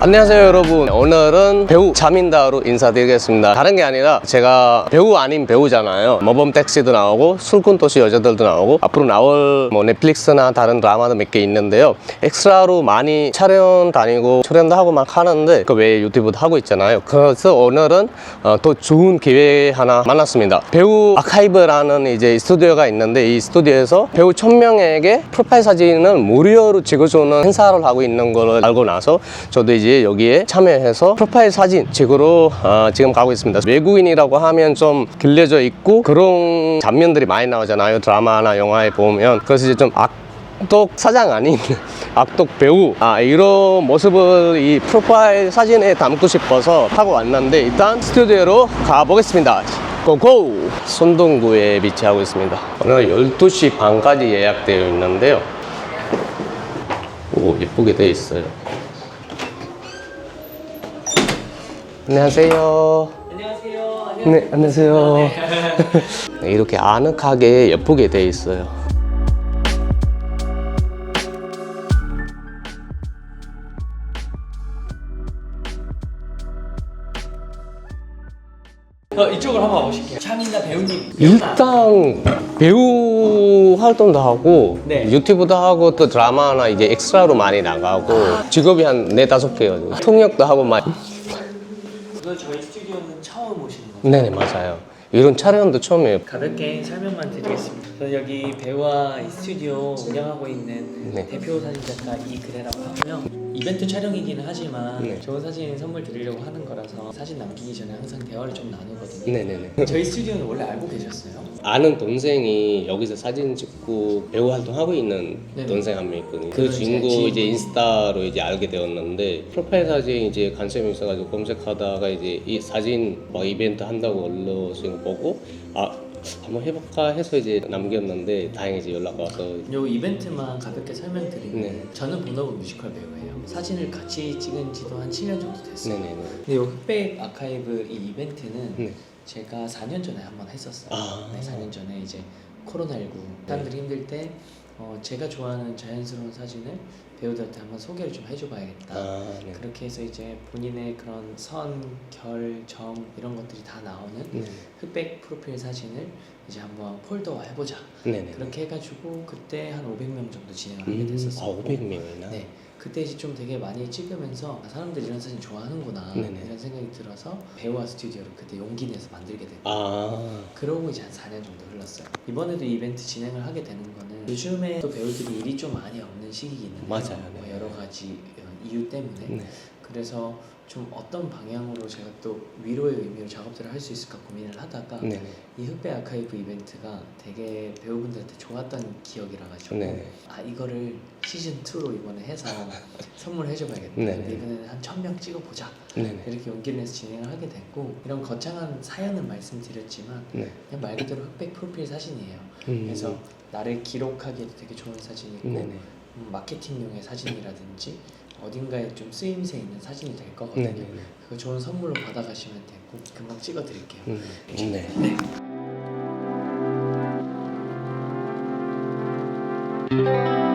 안녕하세요 여러분. 오늘은 배우 자민다로 인사드리겠습니다. 다른 게 아니라 제가 배우 아닌 배우잖아요. 모범 택시도 나오고 술꾼 도시 여자들도 나오고 앞으로 나올 뭐 넷플릭스나 다른 드라마도 몇 개 있는데요. 엑스트라로 많이 촬영 다니고 출연도 하고 막 하는데 그 외에 유튜브도 하고 있잖아요. 그래서 오늘은 어, 또 좋은 기회 하나 만났습니다. 배우 아카이브라는 이제 스튜디오가 있는데 이 스튜디오에서 배우 천명에게 프로파일 사진을 무료로 찍어주는 행사를 하고 있는 걸 알고 나서 저도 이제 여기에 참여해서 프로파일 사진 찍으러 어, 지금 가고 있습니다. 외국인이라고 하면 좀 길려져 있고 그런 장면들이 많이 나오잖아요. 드라마나 영화에 보면 그래서 이제 좀 악독 사장 아닌 악독 배우 아 이런 모습을 이 프로파일 사진에 담고 싶어서 타고 왔는데 일단 스튜디오로 가보겠습니다. 고고! 손동구에 위치하고 있습니다. 오늘 12시 반까지 예약되어 있는데요. 오, 예쁘게 되어 있어요. 안녕하세요. 안녕하세요. 네, 안녕하세요. 네, 이렇게 아늑하게 예쁘게 되어 있어요. 어, 이쪽으로 한번 와보실게요. 차민다 배우님. 일단 배우 활동도 하고 네. 유튜브도 하고 또 드라마나 이제 엑스트라로 많이 나가고 직업이 한 네 다섯 개요. 통역도 하고 막 저희 스튜디오는 처음 오시는 거죠? 네네 맞아요. 이런 촬영도 처음이에요. 가볍게 설명만 드리겠습니다. 저는 여기 배우와 이 스튜디오 운영하고 있는 네. 대표 사진 작가 이그래라고 하고요. 이벤트 촬영이기는 하지만 네. 좋은 사진 선물 드리려고 하는 거라서 사진 남기기 전에 항상 대화를 좀 나누거든요. 네네네. 저희 스튜디오는 원래 알고 계셨어요? 아는 동생이 여기서 사진 찍고 배우 활동하고 있는 네네. 동생 한 명 있거든요. 그 그런 이제 친구 지인분이. 이제 인스타로 이제 알게 되었는데 프로파일 사진 이제 관심이 있어가지고 검색하다가 이제 이 사진 막 이벤트 한다고 올려 서 보고 아 한번 해볼까 해서 이제 남겼는데 다행히 이제 연락 와서 요 이벤트만 가볍게 설명드리면 네. 저는 본업은 뮤지컬 배우예요. 사진을 같이 찍은 지도 한 7년 정도 됐어요. 네네네. 근데 이 흑백 아카이브 이 이벤트는 네. 제가 4년 전에 한번 했었어요. 아. 네, 4년 전에 이제 코로나19 사람들이 힘들 때 어, 제가 좋아하는 자연스러운 사진을 배우들한테 한번 소개를 좀 해줘봐야겠다. 아 네. 그렇게 해서 이제 본인의 그런 선, 결, 점 이런 것들이 다 나오는 네. 흑백 프로필 사진을 이제 한번 폴더화 해보자. 네 네. 그렇게 해가지고 그때 한 500명 정도 진행을 하게 음, 아 됐었어요. 500명이나. 네. 그때 이제 좀 되게 많이 찍으면서 아, 사람들이 이런 사진 좋아하는구나 네네. 이런 생각이 들어서 배우와 스튜디오를 그때 용기 내서 만들게 됐고 아 그러고 이제 한 4년 정도 흘렀어요. 이번에도 이벤트 진행을 하게 되는 거는 요즘에 또 배우들이 일이 좀 많이 없는 시기이기는 해요. 맞아요. 뭐 네. 여러 가지 어, 이유 때문에 네. 그래서 좀 어떤 방향으로 제가 또 위로의 의미로 작업들을 할 수 있을까 고민을 하다가 네네. 이 흑백 아카이브 이벤트가 되게 배우분들한테 좋았던 기억이라 가지고 네네. 아 이거를 시즌 2로 이번에 해서 선물해 줘봐야겠다. 근데 이번에는 한 천 명 찍어보자. 네네. 이렇게 용기를 내서 진행을 하게 됐고 이런 거창한 사연은 말씀드렸지만 네. 그냥 말 그대로 흑백 프로필 사진이에요. 음. 그래서 나를 기록하기에도 되게 좋은 사진이고 네네. 음, 마케팅용의 사진이라든지 어딘가에 좀 쓰임새 있는 사진이 될 거거든요. 네 네 네. 그거 좋은 선물로 받아가시면 되고 금방 찍어드릴게요. 음. 네. 자,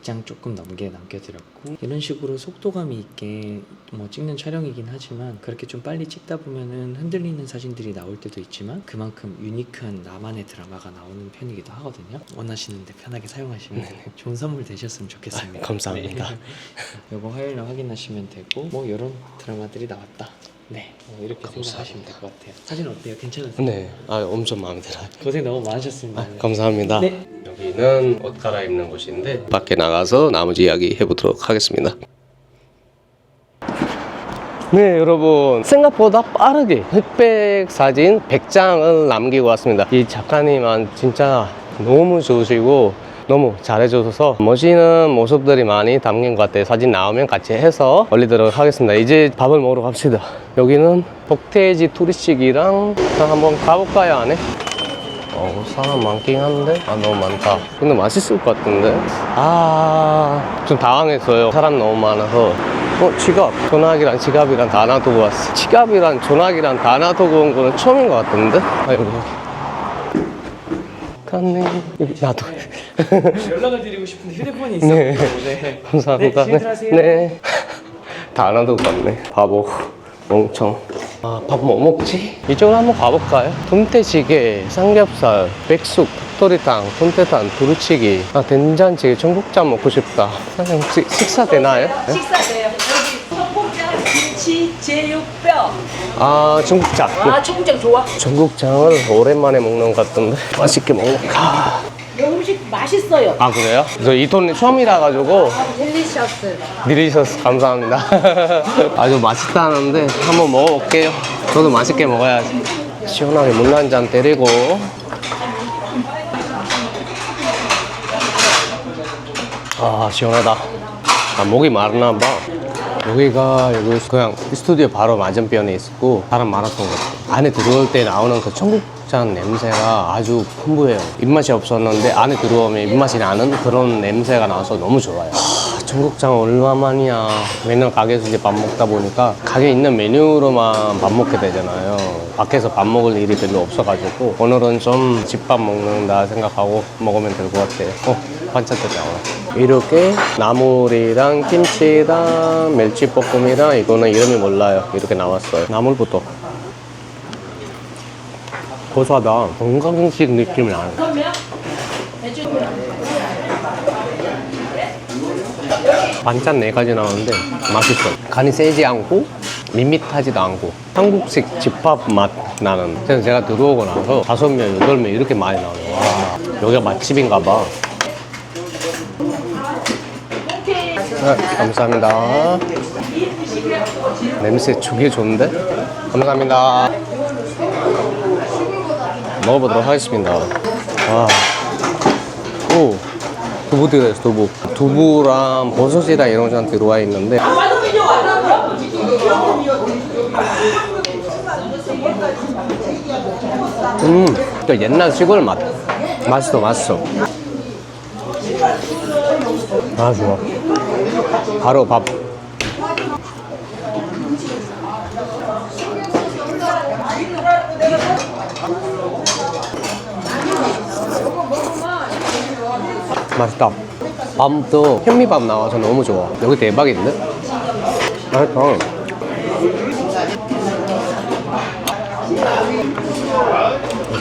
100장 조금 넘게 남겨드렸고 이런 식으로 속도감이 있게 뭐 찍는 촬영이긴 하지만 그렇게 좀 빨리 찍다 보면은 흔들리는 사진들이 나올 때도 있지만 그만큼 유니크한 나만의 드라마가 나오는 편이기도 하거든요. 원하시는데 편하게 사용하시면 되고 좋은 선물 되셨으면 좋겠습니다. 아, 감사합니다. 네. 요거 화요일날 확인하시면 되고 뭐 이런 드라마들이 나왔다. 네, 뭐 이렇게 생각하시면 될 것 같아요. 사진 어때요? 괜찮으세요? 네. 아 엄청 마음에 들어요. 고생 너무 많으셨습니다. 아, 감사합니다. 네. 여기는 옷 갈아입는 곳인데 밖에 나가서 나머지 이야기 해보도록 하겠습니다. 네 여러분. 생각보다 빠르게 흑백 사진 100장을 남기고 왔습니다. 이 작가님은 진짜 너무 좋으시고 너무 잘해줘서 멋있는 모습들이 많이 담긴 것 같아요. 사진 나오면 같이 해서 올리도록 하겠습니다. 이제 밥을 먹으러 갑시다. 여기는 복태지 투리식이랑 한번 가볼까요 안에? 어, 사람 많긴 한데? 아, 너무 많다. 근데 맛있을 것 같은데? 아, 좀 당황했어요. 사람 너무 많아서. 어, 지갑. 전화기랑 지갑이랑 다 놔두고 왔어. 지갑이랑 전화기랑 다 놔두고 온 거는 처음인 것 같은데? 아, 여기. 갔네. 여기 놔두. 연락을 드리고 싶은데 휴대폰이 있어요. 네. 네. 감사합니다. 네, 들어가세요. 네. 다 놔두고 갔네. 바보. 멍청. 아, 밥 뭐 먹지? 이쪽으로 한번 가볼까요? 돈태찌개, 삼겹살, 백숙, 닭도리탕, 돈태탕, 두루치기, 아, 된장찌개, 청국장 먹고 싶다. 사장님 혹시 식사 되나요? 네? 식사 돼요. 여기 청국장, 김치, 제육뼈. 아, 청국장. 아, 청국장 좋아. 청국장을 오랜만에 먹는 것 같던데. 맛있게 먹을까? 맛있어요. 아, 그래요? 저이돈 처음이라 가지고 delicious. 미리셔서 감사합니다. 아주 맛있다는데 한번 먹어볼게요. 저도 맛있게 먹어야지. 시원하게 물 한 잔 때리고. 아 시원하다. 아 목이 마르나 봐. 여기가 여기 그냥 스튜디오 바로 맞은편에 있고 사람 많았던 것 같아요. 안에 들어올 때 나오는 그 청국장 냄새가 아주 풍부해요. 입맛이 없었는데 안에 들어오면 입맛이 나는 그런 냄새가 나서 너무 좋아요. 하, 청국장 얼마만이야. 맨날 가게에서 이제 밥 먹다 보니까 가게 있는 메뉴로만 밥 먹게 되잖아요. 밖에서 밥 먹을 일이 별로 없어가지고 오늘은 좀 집밥 먹는다 생각하고 먹으면 될 것 같아요. 어, 반찬도 나와. 이렇게 나물이랑 김치랑 멸치볶음이랑 이거는 이름이 몰라요. 이렇게 나왔어요. 나물부터. 고소하다. 건강식 느낌이 나요. 반찬 네 가지 나오는데 맛있어. 간이 세지 않고 밋밋하지도 않고 한국식 집밥 맛 나는. 그래서 제가 들어오고 나서 다섯 명, 여덟 명 이렇게 많이 나와요. 와, 여기가 맛집인가 봐. 네, 감사합니다. 냄새 죽이 좋은데? 감사합니다. 먹어보도록 하겠습니다. 와. 오. 두부 들어있어, 두부. 두부랑 버섯이랑 이런 거 들어와 있는데. 음, 그 옛날 시골 맛. 맛있어, 맛있어. 아, 좋아. 바로 밥. 맛있다. 밥도 현미밥 나와서 너무 좋아. 여기 대박인데? 맛있다.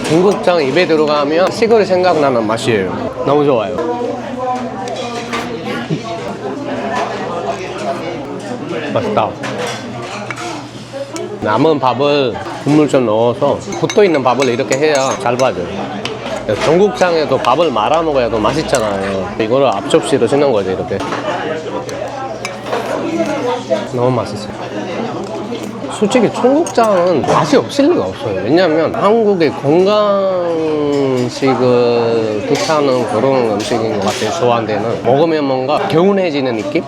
중국장 입에 들어가면 시골이 생각나는 맛이에요. 너무 좋아요. 맛있다. 남은 밥을 국물 좀 넣어서 붙어 있는 밥을 이렇게 해야 잘 빠져요. 전국장에도 밥을 말아 먹어야 더 맛있잖아요. 이거를 앞접시로 쓰는 거죠, 이렇게. 너무 맛있어요. 솔직히 청국장은 맛이 없을 리가 없어요. 왜냐면 한국의 건강식을 뜻하는 그런 음식인 것 같아요. 저한테는. 먹으면 뭔가 개운해지는 느낌?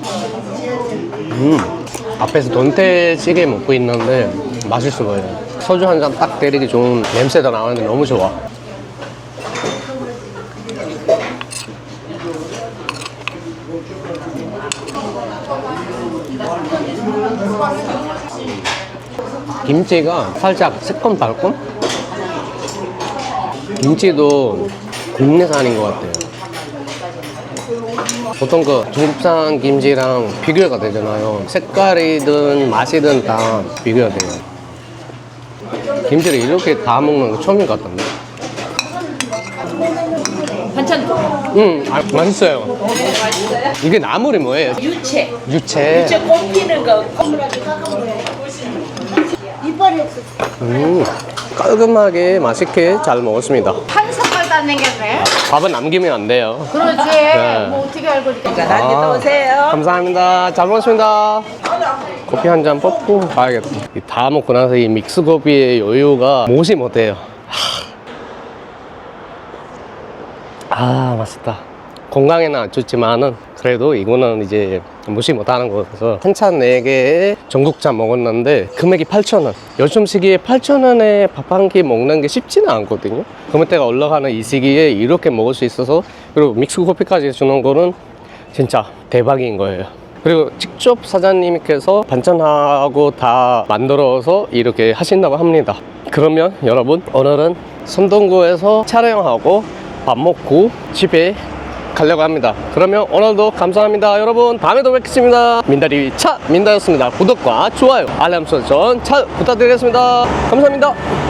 음, 앞에서 돈태찌개 먹고 있는데 맛있어 보여요. 소주 한 잔 딱 때리기 좋은 냄새가 나는데 너무 좋아. 김치가 살짝 새콤달콤? 김치도 국내산인 것 같아요. 보통 그 중국산 김치랑 비교가 되잖아요. 색깔이든 맛이든 다 비교가 돼요. 김치를 이렇게 다 먹는 거 처음인 것 같던데. 반찬 음, 아, 맛있어요. 이게 나물이 뭐예요? 유채. 유채. 유채 꼽히는 거. 이빨이 없어. 음, 깔끔하게 맛있게 잘 먹었습니다. 한 삭발 안 남겼네. 밥은 남기면 안 돼요. 그렇지. 네. 뭐 어떻게 알고 이렇게. 나중에 또 오세요. 감사합니다. 잘 먹었습니다. 커피 한 잔 뽑고 가야겠다. 이다 먹고 나서 이 믹스 커피의 여유가 무시 못해요. 하. 아, 맛있다. 건강에는 안 좋지만은 그래도 이거는 이제 무시 못하는 거라서 한찬 4개에 전국차 먹었는데 금액이 8,000원 요즘 시기에 8,000원에 밥 한 끼 먹는 게 쉽지는 않거든요 금액대가 올라가는 이 시기에 이렇게 먹을 수 있어서 그리고 믹스 커피까지 주는 거는 진짜 대박인 거예요 그리고 직접 사장님께서 반찬하고 다 만들어서 이렇게 하신다고 합니다 그러면 여러분 오늘은 선동구에서 촬영하고 밥 먹고 집에 가려고 합니다. 그러면 오늘도 감사합니다. 여러분 다음에도 뵙겠습니다. 민다리 차 민다였습니다. 구독과 좋아요 알람 설정 잘 부탁드리겠습니다. 감사합니다.